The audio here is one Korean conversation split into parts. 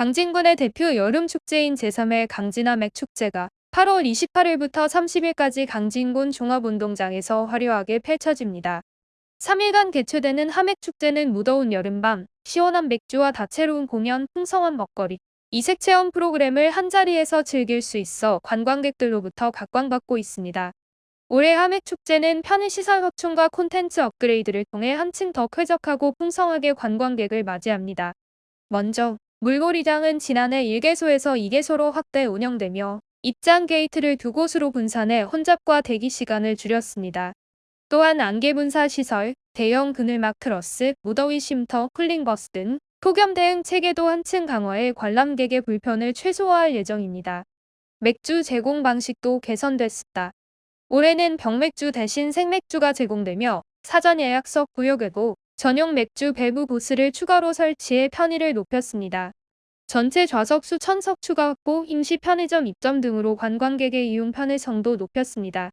강진군의 대표 여름 축제인 제3회 강진함액 축제가 8월 28일부터 30일까지 강진군 종합운동장에서 화려하게 펼쳐집니다. 3일간 개최되는 함액 축제는 무더운 여름밤, 시원한 맥주와 다채로운 공연, 풍성한 먹거리, 이색 체험 프로그램을 한자리에서 즐길 수 있어 관광객들로부터 각광받고 있습니다. 올해 함액 축제는 편의시설 확충과 콘텐츠 업그레이드를 통해 한층 더 쾌적하고 풍성하게 관광객을 맞이합니다. 먼저 물놀이장은 지난해 1개소에서 2개소로 확대 운영되며 입장 게이트를 두 곳으로 분산해 혼잡과 대기 시간을 줄였습니다. 또한 안개분사 시설, 대형 그늘막 트러스, 무더위 쉼터, 쿨링버스 등 폭염 대응 체계도 한층 강화해 관람객의 불편을 최소화할 예정입니다. 맥주 제공 방식도 개선됐습니다. 올해는 병맥주 대신 생맥주가 제공되며 사전 예약석 구역에도 전용 맥주 배부 부스를 추가로 설치해 편의를 높였습니다. 전체 좌석 수 1000석 추가 확보, 임시 편의점 입점 등으로 관광객의 이용 편의성도 높였습니다.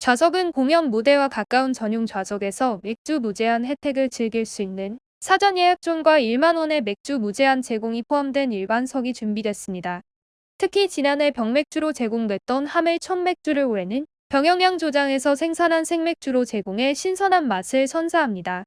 좌석은 공연 무대와 가까운 전용 좌석에서 맥주 무제한 혜택을 즐길 수 있는 사전 예약존과 1만 원의 맥주 무제한 제공이 포함된 일반석이 준비됐습니다. 특히 지난해 병맥주로 제공됐던 하멜 천맥주를 올해는 병영양 조장에서 생산한 생맥주로 제공해 신선한 맛을 선사합니다.